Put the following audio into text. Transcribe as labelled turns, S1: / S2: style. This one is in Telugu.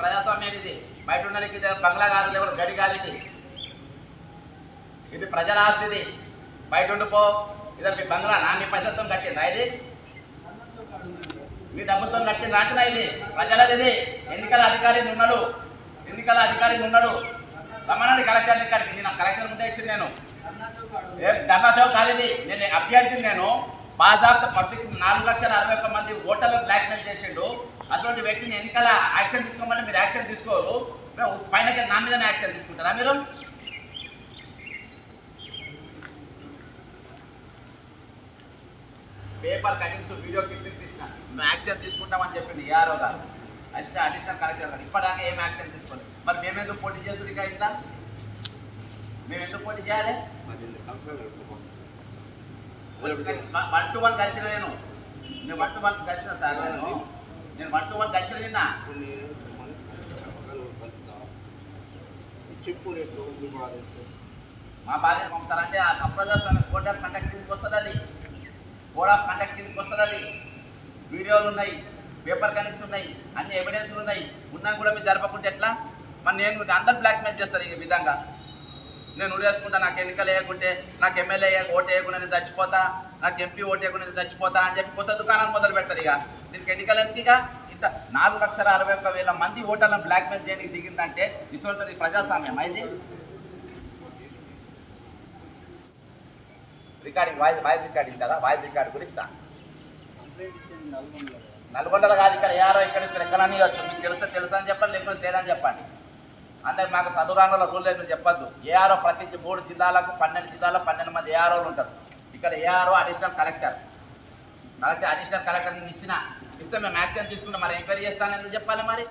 S1: ప్రజాస్వామ్యం ఇది బయట ఉండడానికి ఇది బంగ్లా కాదు లేవు గడి కాదు ఇది ఇది ప్రజల ఆస్తి ఇది బయట ఉండిపో ఇది మీ బంగ్లా నా మీ పైసలతో కట్టిందా ఇది? మీ డబ్బుతో కట్టిందా అంటున్నా ఇది? ప్రజలది ఇది ఎన్నికల అధికారి ఉన్నాడు ఎన్నికల అధికారి ఉన్నాడు రమ్మనండి కలెక్టర్ ఇక్కడికి నేను కలెక్టర్ ముందే ఇచ్చింది నేను. ధర్నా చౌక్ కాదు ఇది. నేను అభ్యర్థిని నేను. బాజాబ్త పబ్లిక్ నాలుగు లక్షల అరవై ఒక్క మంది ఓటర్లు బ్లాక్మెయిల్ చేసిండు. అటువంటి వ్యక్తిని ఎన్నికల యాక్షన్ తీసుకోమంటే మీరు యాక్షన్ తీసుకోరు. పైన నా మీదనే యాక్షన్ తీసుకుంటారా మీరు? పేపర్ కటింగ్స్ వీడియో క్లిప్పింగ్స్ ఇచ్చిన. మేము యాక్షన్ తీసుకుంటామని చెప్పింది ఏఆర్ఓ గారు అడిషనల్ అడిషనల్ కలెక్టర్ గారు ఇప్పటిదాకా ఏం యాక్షన్ తీసుకోలేదు. మరి మేమెందుకు పోటీ చేస్తుంది ఇంకా ఇంత? మేము ఎందుకు పోటీ చేయాలి? వన్ టు వన్ కలిసిన నేను. నేను వన్ టు వన్ కలిసిన సార్ నేను. నేను వన్ టు వన్ కలిసిన నిన్న.
S2: చెప్పు మీ బాధ
S1: మా బాధ్యత పంపుతారంటే ఆ అప్రజాస్వామ్య కోడ్ ఆఫ్ కండక్ట్ కిందకి వస్తుంది అది? కోడ్ ఆఫ్ కండక్ట్ కిందకి వస్తుంది అది? వీడియోలు ఉన్నాయి పేపర్ కనెక్ట్స్ ఉన్నాయి అన్ని ఎవిడెన్స్లు ఉన్నాయి. ఉన్నా కూడా మీరు జరపకుంటే ఎట్లా? మరి నేను అందరు బ్లాక్మెయిల్ చేస్తారు ఈ విధంగా. నేను ఉరేసుకుంటా నాకు ఎన్నికలు వేయకుంటే నాకు ఎమ్మెల్యే ఓటు వేయకుండా నేను చచ్చిపోతా నాకు ఎంపీ ఓటు వేయకుండా నేను చచ్చిపోతా అని చెప్పి కొత్త దుకాణాలు మొదలు పెడతారు ఇక. దీనికి ఎన్నికలు ఎందుకు ఇక? ఇంత నాలుగు లక్షల అరవై ఒక్క వేల మంది ఓటర్లను బ్లాక్మెయిల్ చేయడానికి దిగిందంటే ఇటువంటి ప్రజాస్వామ్యం అయింది. రికార్డింగ్ వాయిస్ వాయిస్ రికార్డింగ్ కదా వాయిస్ రికార్డు గురించి ఇస్తా.
S2: నల్గొండలో
S1: కాదు ఇక్కడ ఏఆర్ఓ ఇక్కడ ఇక్కడ ఎక్కడ ఇవ్వచ్చు. మీకు తెలిస్తే తెలుసా అని చెప్పండి లేకపోతే తేదని చెప్పండి. అందరికి మాకు చదువురాంగంలో రూల్ లేదు చెప్పొద్దు. ఏఆర్ఓ ప్రతి మూడు జిల్లాలకు పన్నెండు జిల్లాలో పన్నెండు మంది ఏఆర్ఓలు ఉంటారు. ఇక్కడ ARO additional collector collector additional collector ఇచ్చిన. ఇస్తే మేము యాక్షన్ తీసుకుంటే మరి ఎంక్వైరీ చేస్తానని ఎందుకు చెప్పాలి మరి?